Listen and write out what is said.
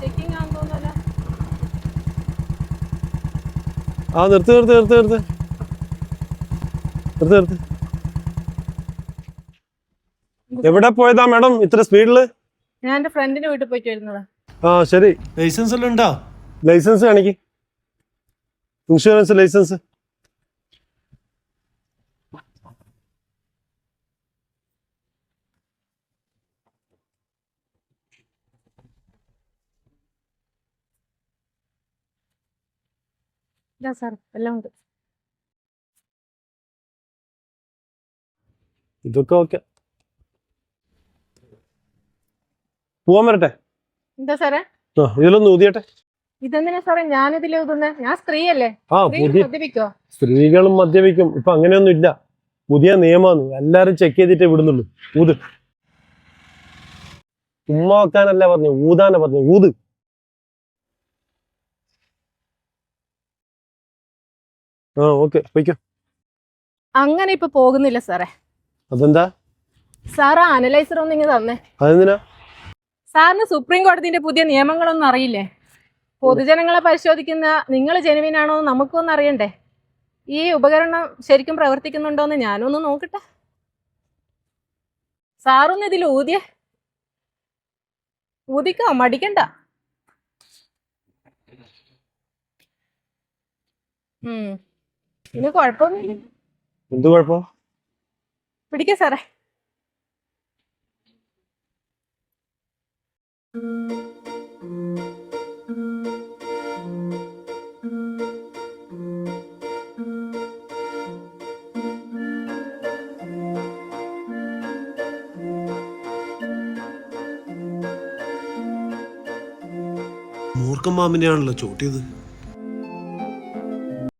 Checking ആണെന്ന് തോന്നുന്നല്ലോ ആ നിർത്ത് നിർത്ത് നിർത്ത് നിർത്ത് നിർത്ത് നിർത്ത് എവിടെ പോയതാ മാഡം? ഇത്ര സ്പീഡിൽ? ഞാൻ എന്റെ ഫ്രണ്ടിന്റെ വീട്ടിൽ പോയിട്ട് വരുന്നതാ. ആ ശരി. ലൈസൻസ് എല്ലാം ഉണ്ടോ? ലൈസൻസ് കാണിക്ക്. Insurance licence. ഇതാ സാർ എല്ലാം ഉണ്ട് ഇതൊക്കെ ഓക്കെ പോവാൻ വരട്ടെ എന്താ സാറേ ആ ഇതിലൊന്ന് ഊതിയട്ടെ ഇതെന്തിനാ സാറേ ഞാനിതിൽ ഊതുന്നേ ഞാൻ സ്ത്രീയല്ലേ ആ പുതിയ മദ്യപിക്കോ? സ്ത്രീകളും മദ്യപിക്കും. ഇപ്പൊ അങ്ങനെയൊന്നും ഇല്ല. പുതിയ നിയമമാണ്. എല്ലാരും ചെക്ക് ചെയ്തിട്ടേ വിടുന്നുള്ളൂ. ഊത്. ഉമ്മ വെക്കാനല്ല പറഞ്ഞു? ഊതാനാ പറഞ്ഞു? ഊത്. ആ ഓക്കെ പോയിക്കോ. അങ്ങനെ ഇപ്പൊ പോകുന്നില്ല സാറേ. അതെന്താ? സാറ് അനലൈസർ ഒന്നും ഇങ്ങനെ തന്നേ. അതെന്തിനാ? സാറിന് സുപ്രീം കോടതിന്റെ പുതിയ നിയമങ്ങളൊന്നും അറിയില്ലേ? പൊതുജനങ്ങളെ പരിശോധിക്കുന്ന നിങ്ങൾ ജനുവിനാണോ നമുക്കൊന്നും അറിയണ്ടേ? ഈ ഉപകരണം ശരിക്കും പ്രവർത്തിക്കുന്നുണ്ടോ എന്ന് ഞാനൊന്ന് നോക്കട്ടെ. സാറൊന്ന് ഇതിൽ ഊതിയേ. ഊതിക്കോ മടിക്കണ്ട. ഉം. ഇനി കുഴപ്പമൊന്നുമില്ല എന്ത് കുഴപ്പം? പിടിക്ക സാറേ. മൂർഖൻ മാമിനെയാണല്ലോ ചോട്ടിയത്.